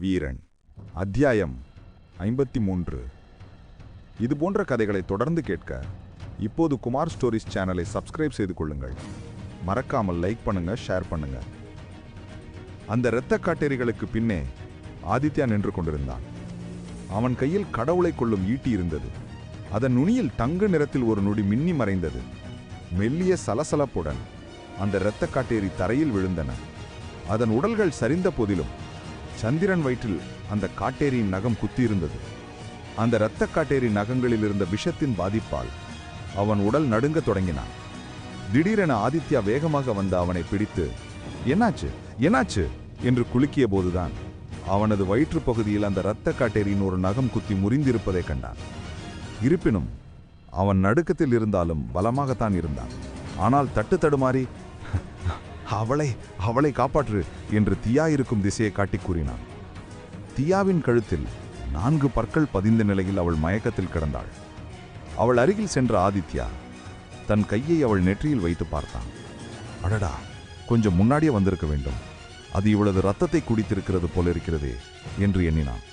வீரன். அத்தியாயம் ஐம்பத்தி மூன்று இது போன்ற கதைகளை தொடர்ந்து கேட்க இப்போது குமார் ஸ்டோரிஸ் சேனலை சப்ஸ்கிரைப் செய்து கொள்ளுங்கள். மறக்காமல் லைக் பண்ணுங்க ஷேர் பண்ணுங்க. அந்த இரத்த காட்டேரிகளுக்கு பின்னே ஆதித்யா நின்று கொண்டிருந்தான். அவன் கையில் கடவுளை கொள்ளும் ஈட்டி இருந்தது. அதன் நுனியில் தங்க நிறத்தில் ஒரு நொடி மின்னி மறைந்தது. மெல்லிய சலசலப்புடன் அந்த இரத்த காட்டேரி தரையில் விழுந்தன. அதன் உடல்கள் சரிந்த போதிலும் சந்திரன் வயிற்றில் அந்த காட்டேரியின் நகம் குத்தியிருந்தது. அந்த இரத்த காட்டேரி நகங்களில் இருந்த விஷத்தின் பாதிப்பால் அவன் உடல் நடுங்க தொடங்கினான். திடீரென ஆதித்யா வேகமாக வந்து அவனை பிடித்து என்னாச்சு? என்னாச்சு? என்று குலுக்கிய போதுதான் அவனது வயிற்று பகுதியில் அந்த இரத்த காட்டேரியின் ஒரு நகம் குத்தி முறிந்திருப்பதைக் கண்டான். இருப்பினும் அவன் நடுக்கத்தில் இருந்தாலும் பலமாகத்தான் இருந்தான். ஆனால் தட்டு தடுமாறி அவளை அவளை காப்பாற்று என்று தியா இருக்கும் திசையை காட்டிக் கூறினான். தியாவின் கழுத்தில் நான்கு பற்கள் பதிந்த நிலையில் அவள் மயக்கத்தில் கிடந்தாள். அவள் அருகில் சென்ற ஆதித்யா தன் கையை அவள் நெற்றியில் வைத்து பார்த்தான். அடடா கொஞ்சம் முன்னாடியே வந்திருக்க வேண்டும். அது இவளது ரத்தத்தை குடித்திருக்கிறது போல இருக்கிறதே என்று எண்ணினான்.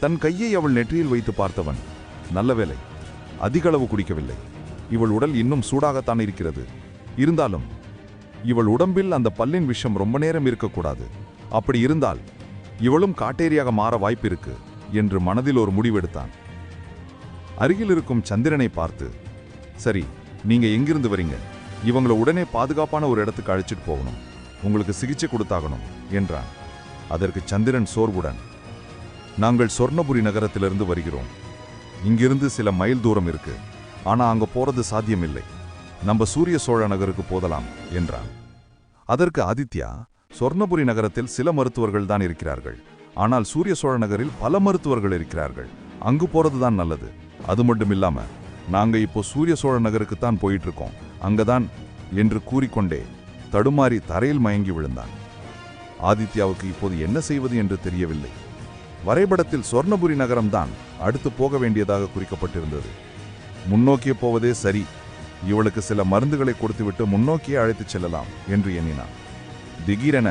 தன் கையை அவள் நெற்றியில் வைத்து பார்த்தவன் நல்ல வேலை அதிகளவு குடிக்கவில்லை. இவள் உடல் இன்னும் சூடாகத்தான் இருக்கிறது. இருந்தாலும் இவள் உடம்பில் அந்த பல்லின் விஷம் ரொம்ப நேரம் இருக்கக்கூடாது. அப்படி இருந்தால் இவளும் காட்டேரியாக மாற வாய்ப்பிருக்கு என்று மனதில் ஒரு முடிவெடுத்தான். அருகில் இருக்கும் சந்திரனை பார்த்து சரி நீங்க எங்கிருந்து வரீங்க? இவங்களை உடனே பாதுகாப்பான ஒரு இடத்துக்கு அழைச்சிட்டு போகணும். உங்களுக்கு சிகிச்சை கொடுத்தாகணும் என்றான். அதற்கு சந்திரன் சோர்வுடன் நாங்கள் சொர்ணபுரி நகரத்திலிருந்து வருகிறோம். இங்கிருந்து சில மைல் தூரம் இருக்கு. ஆனா அங்க போறது சாத்தியமில்லை. நம்ம சூரிய சோழ நகருக்கு போதலாம் என்றான். அதற்கு ஆதித்யா சொர்ணபுரி நகரத்தில் சில மருத்துவர்கள் தான் இருக்கிறார்கள். ஆனால் சூரிய சோழ நகரில் பல மருத்துவர்கள் இருக்கிறார்கள். அங்கு போறதுதான் நல்லது. அது மட்டும் இல்லாம நாங்க இப்போ சூரிய சோழ நகருக்கு தான் போயிட்டு இருக்கோம் அங்கதான் என்று கூறிக்கொண்டே தடுமாறி தரையில் மயங்கி விழுந்தான். ஆதித்யாவுக்கு இப்போது என்ன செய்வது என்று தெரியவில்லை. வரைபடத்தில் சொர்ணபுரி நகரம்தான் அடுத்து போக வேண்டியதாக குறிக்கப்பட்டிருந்தது. முன்னோக்கிய போவதே சரி இவளுக்கு சில மருந்துகளை கொடுத்துவிட்டு முன்னோக்கியே அழைத்துச் செல்லலாம் என்று எண்ணினான். திகீரென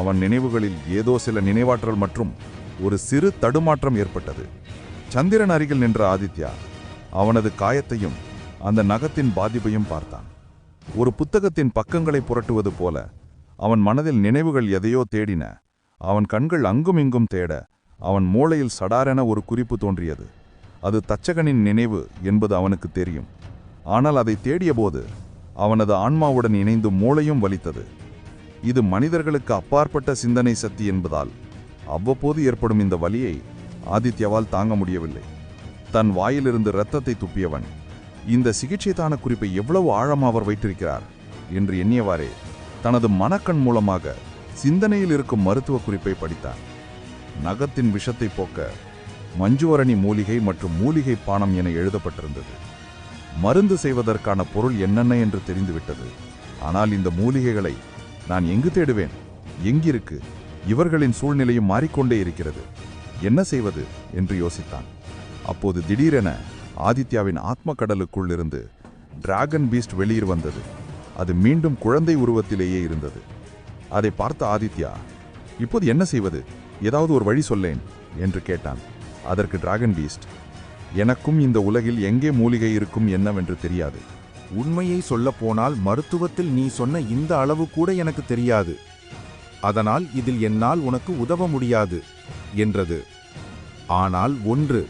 அவன் நினைவுகளில் ஏதோ சில நினைவாற்றல் மற்றும் ஒரு சிறு தடுமாற்றம் ஏற்பட்டது. சந்திரன் அருகில் நின்ற ஆதித்யா அவனது காயத்தையும் அந்த நகத்தின் பாதிப்பையும் பார்த்தான். ஒரு புத்தகத்தின் பக்கங்களை புரட்டுவது போல அவன் மனதில் நினைவுகள் எதையோ தேடின. அவன் கண்கள் அங்கும் இங்கும் தேட அவன் மூளையில் சடாரென ஒரு குறிப்பு தோன்றியது. அது தச்சகனின் நினைவு என்பது அவனுக்கு தெரியும். ஆனால் அதை தேடியபோது அவனது ஆன்மாவுடன் இணைந்து மூளையும் வலித்தது. இது மனிதர்களுக்கு அப்பாற்பட்ட சிந்தனை சக்தி என்பதால் அவ்வப்போது ஏற்படும் இந்த வலியை ஆதித்யாவால் தாங்க முடியவில்லை. தன் வாயிலிருந்து இரத்தத்தை துப்பியவன் இந்த சிகிச்சைதான குறிப்பை எவ்வளவு ஆழம் அவர் வைத்திருக்கிறார் என்று எண்ணியவாறே தனது மனக்கண் மூலமாக சிந்தனையில் இருக்கும் மருத்துவ குறிப்பை படித்தான். நகத்தின் விஷத்தை போக்க மஞ்சுவரணி மூலிகை மற்றும் மூலிகை பானம் என எழுதப்பட்டிருந்தது. மருந்து செய்வதற்கான பொருள் என்னென்ன என்று தெரிந்துவிட்டது. ஆனால் இந்த மூலிகைகளை நான் எங்கு தேடுவேன்? எங்கிருக்கு? இவர்களின் சூழ்நிலையும் மாறிக்கொண்டே இருக்கிறது. என்ன செய்வது? என்று யோசித்தான். அப்போது திடீரென ஆதித்யாவின் ஆத்ம கடலுக்குள்ளிருந்து டிராகன் பீஸ்ட் வெளியில் வந்தது. அது மீண்டும் குழந்தை உருவத்திலேயே இருந்தது. அதை பார்த்த ஆதித்யா இப்போது என்ன செய்வது? ஏதாவது ஒரு வழி சொல்லேன் என்று கேட்டான். அதற்கு டிராகன் பீஸ்ட். எனக்கும் இந்த உலகில் எங்கே மூலிகை இருக்கும் என்னவென்று தெரியாது. உண்மையை சொல்லப்போனால் மருத்துவத்தில் நீ சொன்ன இந்த அளவு கூட எனக்கு தெரியாது. அதனால் இதில் என்னால் உனக்கு உதவ முடியாது என்றது. ஆனால் ஒன்று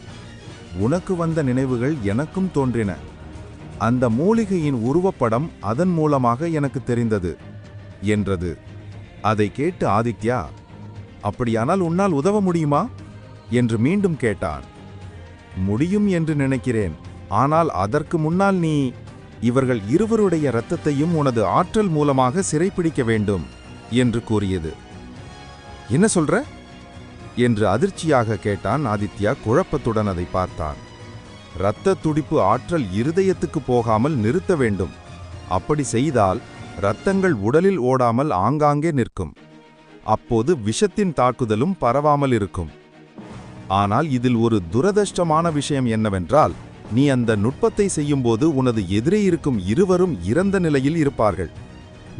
உனக்கு வந்த நினைவுகள் எனக்கும் தோன்றின. அந்த மூலிகையின் உருவப்படம் அதன் மூலமாக எனக்கு தெரிந்தது என்றது. அதை கேட்டு ஆதித்யா அப்படியானால் உன்னால் உதவ முடியுமா? என்று மீண்டும் கேட்டான். முடியும் என்று நினைக்கிறேன். ஆனால் அதற்கு முன்னால் நீ இவர்கள் இருவருடைய இரத்தத்தையும் உனது ஆற்றல் மூலமாக சிறைப்பிடிக்க வேண்டும் என்று கூறியது. என்ன சொல்ற? என்று அதிர்ச்சியாக கேட்டான் ஆதித்யா குழப்பத்துடன் அதை பார்த்தான். இரத்த துடிப்பு ஆற்றல் இருதயத்துக்கு போகாமல் நிறுத்த வேண்டும். அப்படி செய்தால் இரத்தங்கள் உடலில் ஓடாமல் ஆங்காங்கே நிற்கும். அப்போது விஷத்தின் தாக்குதலும் பரவாமல் இருக்கும். ஆனால் இதில் ஒரு துரதிர்ஷ்டமான விஷயம் என்னவென்றால் நீ அந்த நுட்பத்தை செய்யும்போது உனது எதிரே இருக்கும் இருவரும் இறந்த நிலையில் இருப்பார்கள்.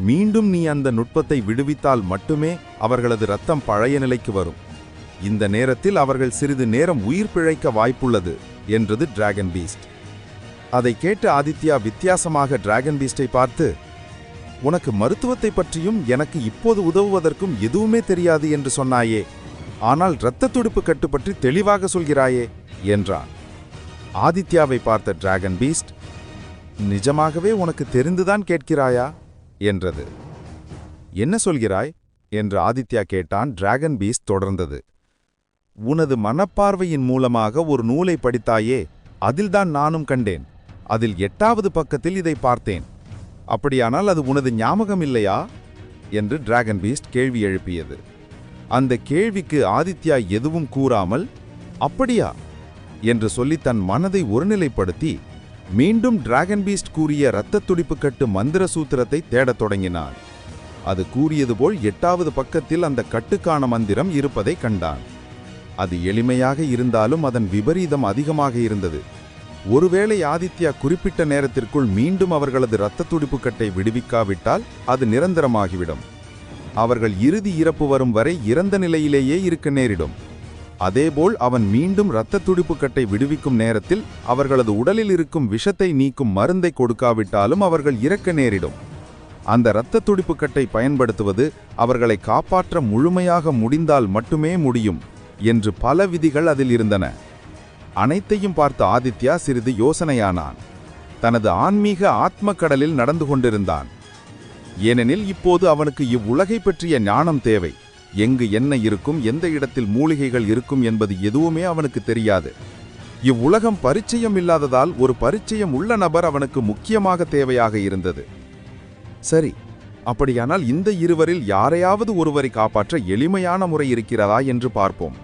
மீண்டும் நீ அந்த நுட்பத்தை விடுவித்தால் மட்டுமே அவர்களது ரத்தம் பழைய நிலைக்கு வரும். இந்த நேரத்தில் அவர்கள் சிறிது நேரம் உயிர் பிழைக்க வாய்ப்புள்ளது என்றது டிராகன் பீஸ்ட் அதை கேட்டு ஆதித்யா வித்தியாசமாக டிராகன் பீஸ்டை பார்த்து உனக்கு மருத்துவத்தை பற்றியும் எனக்கு இப்போது உதவுவதற்கும் எதுவுமே தெரியாது என்று சொன்னாயே ஆனால் இரத்த துடுப்பு கட்டு பற்றி தெளிவாக சொல்கிறாயே என்றான். ஆதித்யாவை பார்த்த டிராகன் பீஸ்ட் நிஜமாகவே உனக்கு தெரிந்துதான் கேட்கிறாயா? என்றது. என்ன சொல்கிறாய்? என்று ஆதித்யா கேட்டான். டிராகன் பீஸ்ட் தொடர்ந்தது. உனது மனப்பார்வையின் மூலமாக ஒரு நூலை படித்தாயே அதில்தான் நானும் கண்டேன். அதில் எட்டாவது பக்கத்தில் இதை பார்த்தேன். அப்படியானால் அது உனது ஞாபகம் இல்லையா? என்று டிராகன் பீஸ்ட் கேள்வி எழுப்பியது. அந்த கேள்விக்கு ஆதித்யா எதுவும் கூறாமல் அப்படியா? என்று சொல்லி தன் மனதை ஒருநிலைப்படுத்தி மீண்டும் டிராகன் பீஸ்ட் கூறிய இரத்த துடிப்பு கட்டு மந்திர சூத்திரத்தை தேடத் தொடங்கினான். அது கூறியது போல் எட்டாவது பக்கத்தில் அந்த கட்டுக்கான மந்திரம் இருப்பதை கண்டான். அது எளிமையாக இருந்தாலும் அதன் விபரீதம் அதிகமாக இருந்தது. ஒருவேளை ஆதித்யா குறிப்பிட்ட நேரத்திற்குள் மீண்டும் அவர்களது இரத்த துடிப்பு கட்டை விடுவிக்காவிட்டால் அது நிரந்தரமாகிவிடும். அவர்கள் இறுதி இறப்பு வரும் வரை இறந்த நிலையிலேயே இருக்க நேரிடும். அதேபோல் அவன் மீண்டும் இரத்த துடிப்பு கட்டை விடுவிக்கும் நேரத்தில் அவர்களது உடலில் இருக்கும் விஷத்தை நீக்கும் மருந்தை கொடுக்காவிட்டாலும் அவர்கள் இறக்க நேரிடும். அந்த இரத்த துடிப்பு கட்டை பயன்படுத்துவது அவர்களை காப்பாற்ற முழுமையாக முடிந்தால் மட்டுமே முடியும் என்று பல விதிகள் அதில் இருந்தன. அனைத்தையும் பார்த்த ஆதித்யா சிறிது யோசனையானான். தனது ஆன்மீக ஆத்ம கடலில் நடந்து கொண்டிருந்தான். ஏனெனில் இப்போது அவனுக்கு இவ்வுலகை பற்றிய ஞானம் தேவை. எங்கு என்ன இருக்கும் எந்த இடத்தில் மூலிகைகள் இருக்கும் என்பது எதுவுமே அவனுக்கு தெரியாது. இவ்வுலகம் பரிச்சயம் இல்லாததால் ஒரு பரிச்சயம் உள்ள நபர் அவனுக்கு முக்கியமாக தேவையாக இருந்தது. சரி அப்படியானால் இந்த இருவரில் யாரையாவது ஒருவரை காப்பாற்ற எளிமையான முறை இருக்கிறதா என்று பார்ப்போம்.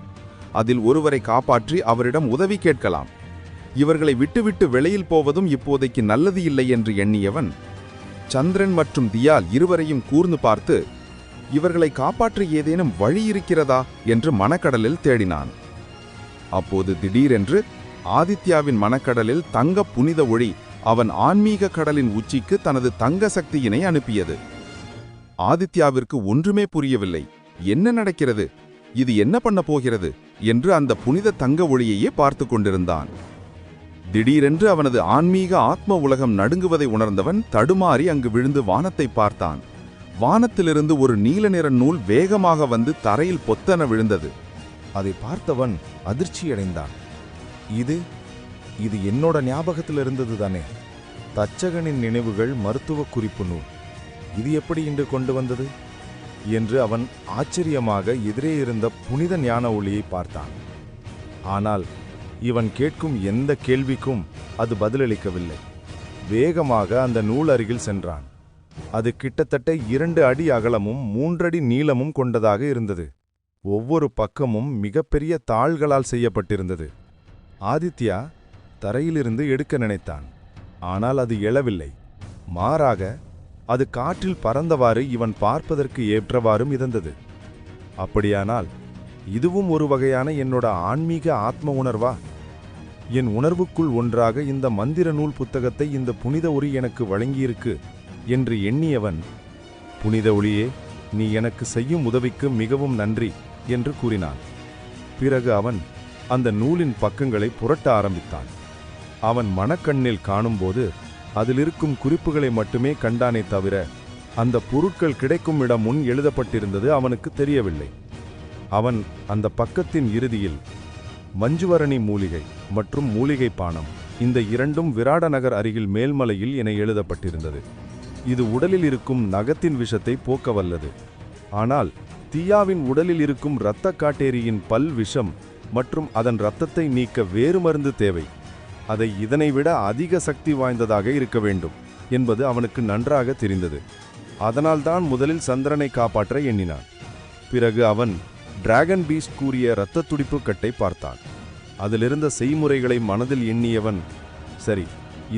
அதில் ஒருவரை காப்பாற்றி அவரிடம் உதவி கேட்கலாம். இவர்களை விட்டுவிட்டு வெளியில் போவதும் இப்போதைக்கு நல்லது இல்லை என்று எண்ணியவன் சந்திரன் மற்றும் தியால் இருவரையும் கூர்ந்து பார்த்து இவர்களை காப்பாற்ற ஏதேனும் வழி இருக்கிறதா? என்று மனக்கடலில் தேடினான். அப்போது திடீரென்று ஆதித்யாவின் மனக்கடலில் தங்க புனித ஒளி அவன் ஆன்மீக கடலின் உச்சிக்கு தனது தங்க சக்தியினை அனுப்பியது. ஆதித்யாவிற்கு ஒன்றுமே புரியவில்லை. என்ன நடக்கிறது? இது என்ன பண்ண போகிறது? என்று அந்த புனித தங்க ஒளியையே பார்த்து கொண்டிருந்தான். திடீரென்று அவனது ஆன்மீக ஆத்ம உலகம் நடுங்குவதை உணர்ந்தவன் தடுமாறி அங்கு விழுந்து வானத்தை பார்த்தான். வானத்திலிருந்து ஒரு நீல நிற நூல் வேகமாக வந்து தரையில் பொத்தென விழுந்தது. அதை பார்த்தவன் அதிர்ச்சியடைந்தான். இது இது என்னோட ஞாபகத்தில் இருந்தது தானே. தச்சகனின் நினைவுகள் மருத்துவ குறிப்பு நூல். இது எப்படி இன்று கொண்டு வந்தது? என்று அவன் ஆச்சரியமாக எதிரே இருந்த புனித ஞான ஒளியை பார்த்தான். ஆனால் இவன் கேட்கும் எந்த கேள்விக்கும் அது பதிலளிக்கவில்லை. வேகமாக அந்த நூல் அருகில் சென்றான். அது கிட்டத்தட்ட இரண்டு அடி அகலமும் மூன்றடி நீளமும் கொண்டதாக இருந்தது. ஒவ்வொரு பக்கமும் மிகப்பெரிய தாள்களால் செய்யப்பட்டிருந்தது. ஆதித்யா தரையிலிருந்து எடுக்க நினைத்தான். ஆனால் அது எழவில்லை. மாறாக அது காற்றில் பறந்தவாறு இவன் பார்ப்பதற்கு ஏற்றவாறு மிதந்தது. அப்படியானால் இதுவும் ஒரு வகையான என்னோட ஆன்மீக ஆத்ம உணர்வா? என் உணர்வுக்குள் ஒன்றாக இந்த மந்திர நூல் புத்தகத்தை இந்த புனித ஒளி எனக்கு வழங்கியிருக்கு என்று எண்ணியவன் புனித ஒளியே நீ எனக்கு செய்யும் உதவிக்கு மிகவும் நன்றி என்று கூறினான். பிறகு அவன் அந்த நூலின் பக்கங்களை புரட்ட ஆரம்பித்தான். அவன் மனக்கண்ணில் காணும்போது அதிலிருக்கும் குறிப்புகளை மட்டுமே கண்டானே தவிர அந்த பொருட்கள் கிடைக்கும் இடம் முன் எழுதப்பட்டிருந்தது அவனுக்கு தெரியவில்லை. அவன் அந்த பக்கத்தின் இறுதியில் மஞ்சுவரணி மூலிகை மற்றும் மூலிகை பானம். இந்த இரண்டும் விராட நகர் அருகில் மேல்மலையில் என எழுதப்பட்டிருந்தது. இது உடலில் இருக்கும் நகத்தின் விஷத்தை போக்க வல்லது ஆனால் தீயாவின் உடலில் இருக்கும் இரத்த காட்டேரியின் பல் விஷம் மற்றும் அதன் இரத்தத்தை நீக்க வேறு மருந்து தேவை. அதை இதனை விட அதிக சக்தி வாய்ந்ததாக இருக்க வேண்டும் என்பது அவனுக்கு நன்றாக தெரிந்தது. அதனால்தான் முதலில் சந்திரனை காப்பாற்ற எண்ணினான். பிறகு அவன் டிராகன் பீஸ்ட் கூறிய இரத்த துடிப்பு கட்டை பார்த்தான். அதிலிருந்த செய்முறைகளை மனதில் எண்ணியவன் சரி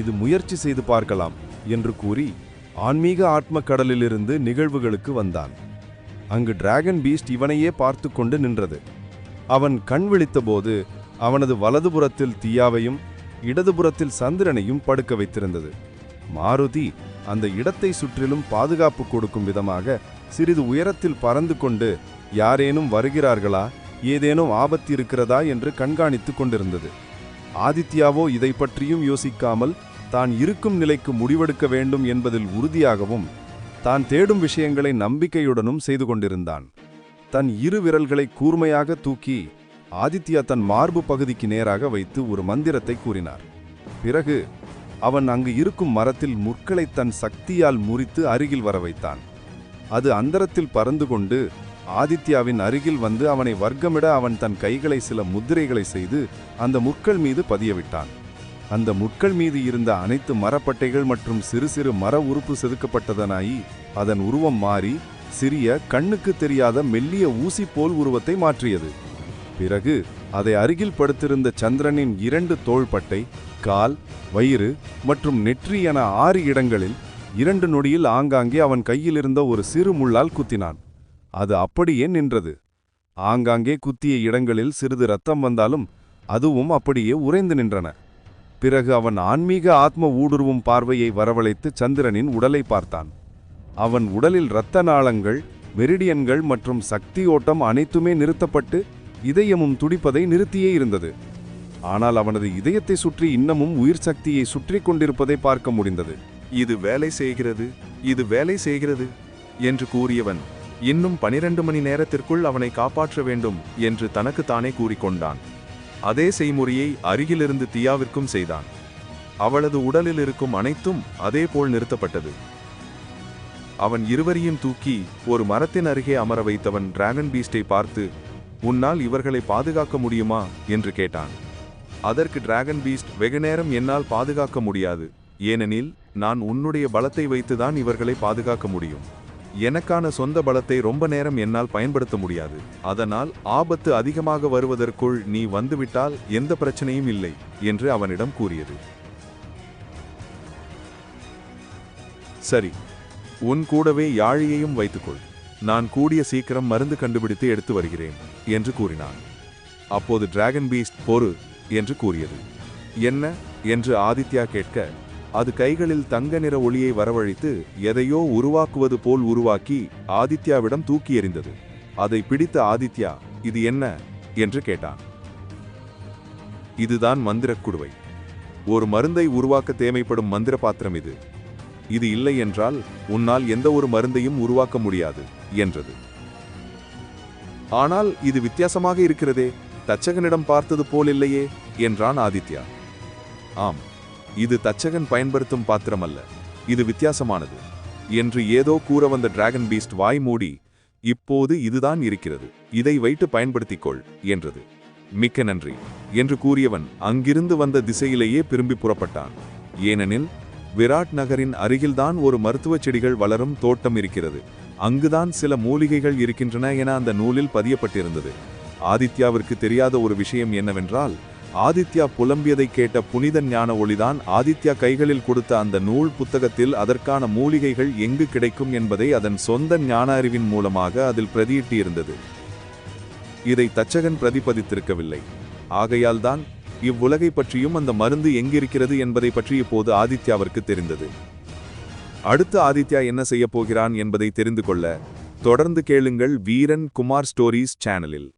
இது முயற்சி செய்து பார்க்கலாம் என்று கூறி ஆன்மீக ஆத்ம கடலிலிருந்து நிகழ்வுகளுக்கு வந்தான். அங்கு டிராகன் பீஸ்ட் இவனையே பார்த்து கொண்டு நின்றது. அவன் கண் விழித்தபோது அவனது வலதுபுறத்தில் தீயாவையும் இடதுபுறத்தில் சந்திரனையும் படுக்க வைத்திருந்தது. மாருதி அந்த இடத்தை சுற்றிலும் பாதுகாப்பு கொடுக்கும் விதமாக சிறிது உயரத்தில் பறந்து கொண்டு யாரேனும் வருகிறார்களா? ஏதேனும் ஆபத்து இருக்கிறதா என்று கண்காணித்துக் கொண்டிருந்தது. ஆதித்யாவோ இதை பற்றியும் யோசிக்காமல் தான் இருக்கும் நிலைக்கு முடிவெடுக்க வேண்டும் என்பதில் உறுதியாகவும் தான் தேடும் விஷயங்களை நம்பிக்கையுடனும் செய்து கொண்டிருந்தான். தன் இரு விரல்களை கூர்மையாக தூக்கி ஆதித்யா தன் மார்பு பகுதிக்கு நேராக வைத்து ஒரு மந்திரத்தை கூறினார். பிறகு அவன் அங்கு இருக்கும் மரத்தில் முற்களை தன் சக்தியால் முறித்து அருகில் வர வைத்தான். அது அந்தரத்தில் பறந்து கொண்டு ஆதித்யாவின் அருகில் வந்து அவனை வர்க்கமிட அவன் தன் கைகளை சில முத்திரைகளை செய்து அந்த முட்கள் மீது பதியவிட்டான். அந்த முட்கள் மீது இருந்த அனைத்து மரப்பட்டைகள் மற்றும் சிறு சிறு மர உறுப்பு செதுக்கப்பட்டதனாயி அதன் உருவம் மாறி சிறிய கண்ணுக்கு தெரியாத மெல்லிய ஊசி போல் உருவத்தை மாற்றியது. பிறகு அதை அருகில் படுத்திருந்த சந்திரனின் இரண்டு தோள்பட்டை கால் வயிறு மற்றும் நெற்றி என ஆறு இடங்களில் இரண்டு நொடியில் ஆங்காங்கே அவன் கையில் இருந்த ஒரு சிறு முள்ளால் குத்தினான். அது அப்படியே நின்றது. ஆங்காங்கே குத்திய இடங்களில் சிறிது ரத்தம் வந்தாலும் அதுவும் அப்படியே உறைந்து நின்றன. பிறகு அவன் ஆன்மீக ஆத்ம ஊடுருவும் பார்வையை வரவழைத்து சந்திரனின் உடலை பார்த்தான். அவன் உடலில் இரத்த நாளங்கள் மெரிடியன்கள் மற்றும் சக்தி ஓட்டம் அனைத்துமே நிறுத்தப்பட்டு இதயமும் துடிப்பதை நிறுத்தியே இருந்தது. ஆனால் அவனது இதயத்தை சுற்றி இன்னமும் உயிர் சக்தியை சுற்றி கொண்டிருப்பதை பார்க்க முடிந்தது. இது வேலை செய்கிறது இது வேலை செய்கிறது என்று கூறியவன் இன்னும் பனிரெண்டு மணி நேரத்திற்குள் அவனை காப்பாற்ற வேண்டும் என்று தனக்குத்தானே கூறிக்கொண்டான். அதே செய்முறையை அருகிலிருந்து தியாவிற்கும் செய்தான். அவளது உடலில் இருக்கும் அனைத்தும் அதேபோல் நிறுத்தப்பட்டது. அவன் இருவரையும் தூக்கி ஒரு மரத்தின் அருகே அமர வைத்தவன் டிராகன் பீஸ்டை பார்த்து உன்னால் இவர்களை பாதுகாக்க முடியுமா? என்று கேட்டான். அதற்கு டிராகன் பீஸ்ட் வெகுநேரம் என்னால் பாதுகாக்க முடியாது. ஏனெனில் நான் உன்னுடைய பலத்தை வைத்துதான் இவர்களை பாதுகாக்க முடியும். எனக்கான சொந்த பலத்தை ரொம்ப நேரம் என்னால் பயன்படுத்த முடியாது. அதனால் ஆபத்து அதிகமாக வருவதற்குள் நீ வந்துவிட்டால் எந்த பிரச்சனையும் இல்லை என்று அவனிடம் கூறியது. சரி உன் கூடவே யாழியையும் வைத்துக்கொள். நான் கூடிய சீக்கிரம் மருந்து கண்டுபிடித்து எடுத்து வருகிறேன் என்று கூறினான். அப்போது டிராகன் பீஸ்ட் பொறு என்று கூறியது. என்ன? என்று ஆதித்யா கேட்க அது கைகளில் தங்க நிற ஒளியை வரவழைத்து எதையோ உருவாக்குவது போல் உருவாக்கி ஆதித்யாவிடம் தூக்கி எறிந்தது. அதை பிடித்த ஆதித்யா இது என்ன? என்று கேட்டான். இதுதான் மந்திரக் குடுவை. ஒரு மருந்தை உருவாக்க தேவைப்படும் மந்திர பாத்திரம் இது. இது இல்லை என்றால் உன்னால் எந்த ஒரு மருந்தையும் உருவாக்க முடியாது என்றது. ஆனால் இது வித்தியாசமாக இருக்கிறதே. தச்சகனிடம் பார்த்தது போல் இல்லையே என்றான் ஆதித்யா. ஆம். இது தச்சகன் பயன்படுத்தும் பாத்திரம் அல்ல. இது வித்தியாசமானது. என்று ஏதோ கூற வந்த டிராகன் பீஸ்ட் வாய் மூடி இப்போது இதுதான் இருக்கிறது. இதை வைத்து பயன்படுத்திக்கொள் என்றது. மிக்க நன்றி என்று கூறியவன் அங்கிருந்து வந்த திசையிலேயே திரும்பி புறப்பட்டான். ஏனெனில் விராட் நகரின் அருகில்தான் ஒரு மருத்துவச் செடிகள் வளரும் தோட்டம் இருக்கிறது. அங்குதான் சில மூலிகைகள் இருக்கின்றன என அந்த நூலில் பதியப்பட்டிருந்தது. ஆதித்யாவிற்கு தெரியாத ஒரு விஷயம் என்னவென்றால் ஆதித்யா புலம்பியதை கேட்ட புனித ஞான ஒளிதான் ஆதித்யா கைகளில் கொடுத்த அந்த நூல் புத்தகத்தில் அதற்கான மூலிகைகள் எங்கு கிடைக்கும் என்பதை அதன் சொந்த ஞான அறிவின் மூலமாக அதில் பிரதியிட்டிருந்தது. இதை தச்சகன் பிரதிபதித்திருக்கவில்லை. ஆகையால்தான் இவ்வுலகை பற்றியும் அந்த மருந்து எங்கிருக்கிறது என்பதை பற்றி இப்போது ஆதித்யாவிற்கு தெரிந்தது. அடுத்து ஆதித்யா என்ன செய்யப் போகிறான் என்பதை தெரிந்து கொள்ள தொடர்ந்து கேளுங்கள் வீரன் குமார் ஸ்டோரீஸ் சேனலில்.